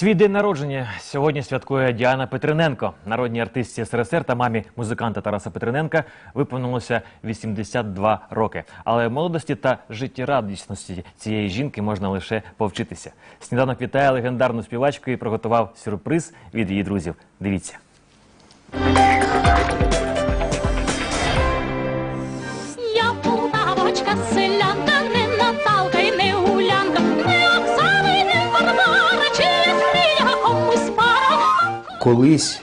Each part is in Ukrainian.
Свій день народження сьогодні святкує Діана Петриненко. Народній артистці СРСР та мамі музиканта Тараса Петриненка виповнилося 82 роки. Але молодості та життєрадісності цієї жінки можна лише повчитися. Сніданок вітає легендарну співачку і приготував сюрприз від її друзів. Дивіться. Я полтавочка, селянка, Колись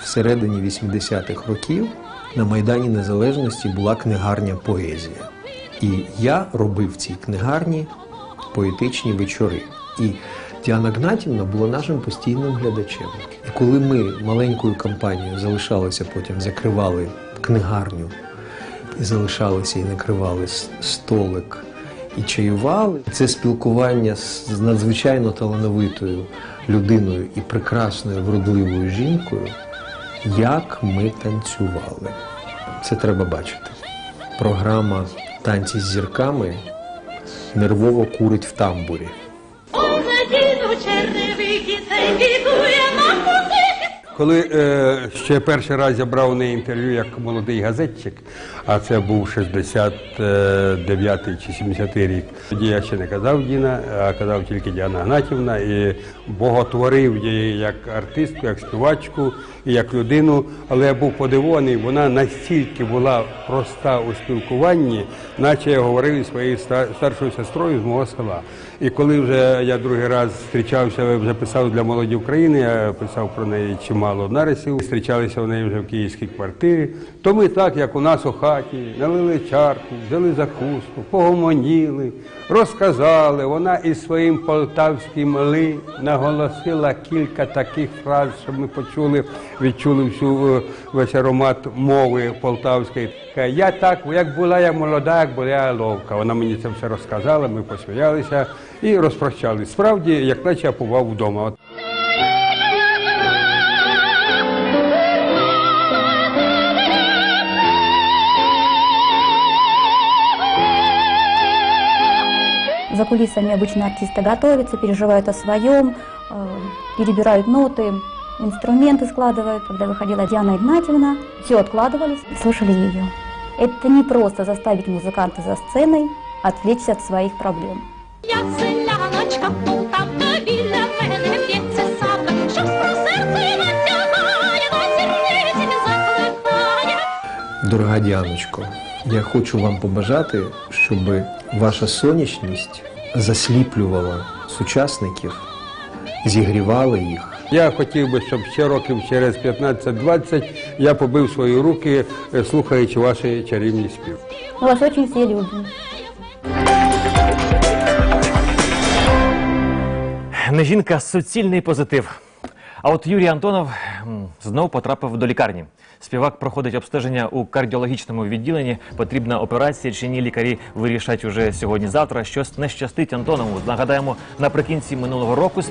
всередині 80-х років на Майдані Незалежності була книгарня поезія. І я робив в цій книгарні поетичні вечори. І Діана Гнатівна була нашим постійним глядачем. І коли ми маленькою компанією залишалися потім, закривали книгарню і залишалися і накривали столик і чаювали. Це спілкування з надзвичайно талановитою людиною і прекрасною вродливою жінкою, як ми танцювали. Це треба бачити. Програма Танці з зірками нервово курить в тамбурі. Оне Коли е, ще перший раз я брав у неї інтерв'ю як молодий газетчик, а це був 69 чи 70 рік. Тоді я ще не казав Діна, а казав тільки Діана Гнатівна і боготворив її як артистку, як співачку і як людину. Але я був подивований, вона настільки була проста у спілкуванні, наче я говорив із своєю старшою сестрою з мого села. І коли вже я другий раз зустрічався, вже писав для молоді України, я писав про неї чимало нарисів. Зустрічалися в неї вже в київській квартирі. То ми так, як у нас у хаті, налили чарку, взяли закуску, погомоніли, розказали. Вона із своїм полтавським ли наголосила кілька таких фраз, щоб ми почули, відчули всю е, весь аромат мови полтавської. Я так, як була я молода, як була я ловка. Вона мені це все розказала, ми посміялися і розпрощались. Справді, як наче я побував вдома. За кулисами обычно артисты готовятся, переживают о своем, э, перебирают ноты, инструменты складывают. Когда выходила Диана Игнатьевна, все откладывались и слушали ее. Это не просто заставить музыканта за сценой отвлечься от своих проблем. Я селяночка, полтавка, біля мене б'ється савка, що про серце натягає, до сірниці закликає. Дорога Діаночко, Я хочу вам побажати, щоб ваша сонячність засліплювала сучасників, зігрівала їх. Я хотів би, щоб ще років через 15-20 я побив свої руки, е, слухаючи ваші чарівні спів. Вас очень все любим. Не жінка, суцільний позитив. А от Юрій Антонов знов потрапив до лікарні. Співак проходить обстеження у кардіологічному відділенні. Потрібна операція чи ні, лікарі вирішать уже сьогодні-завтра. Щось не щастить Антонову. Нагадаємо, наприкінці минулого року співак